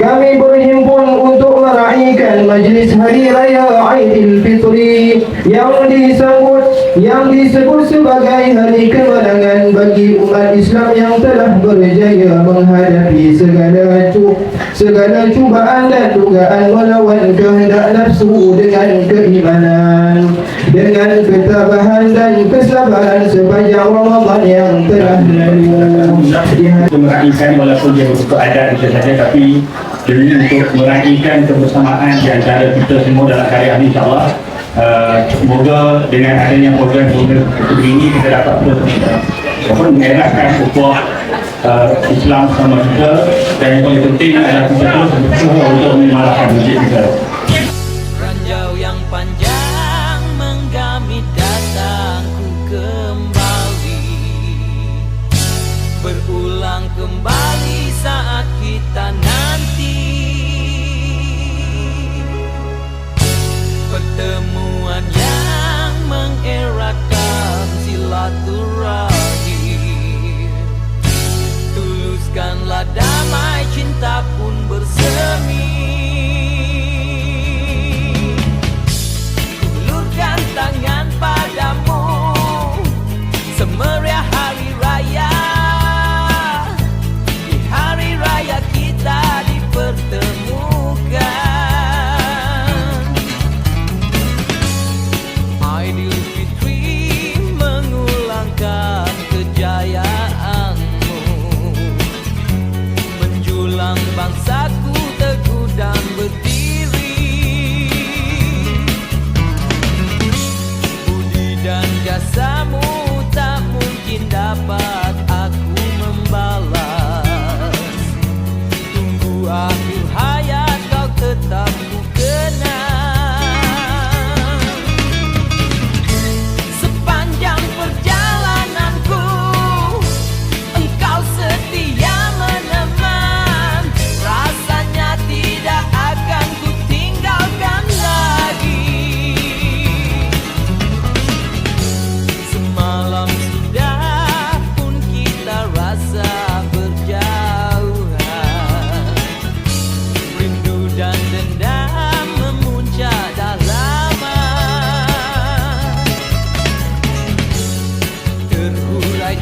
Kami berhimpun untuk meraihkan majlis Hari Raya Aidilfitri yang disambut yang disebut sebagai hari kemenangan bagi umat Islam yang telah berjaya menghadapi segala cu segala cubaan dan dugaan melawan kehendak nafsu dengan keimanan dengan ketabahan dan kesabaran sepanjang Ramadan yang telah lalu. Meraihkan walaupun dia untuk adat itu saja tapi demi untuk meraihkan kebersamaan di antara kita semua dalam karya ini insyaAllah uh, semoga dengan adanya program-program seperti ini kita dapat terus apa, mengelakkan ukhuwah uh, Islam sama kita dan yang paling penting adalah kita terus berusaha untuk menyemarakan masjid kita Menjulang bangsaku teguh dan berdiri. Budi dan jasamu tak mungkin dapat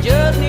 just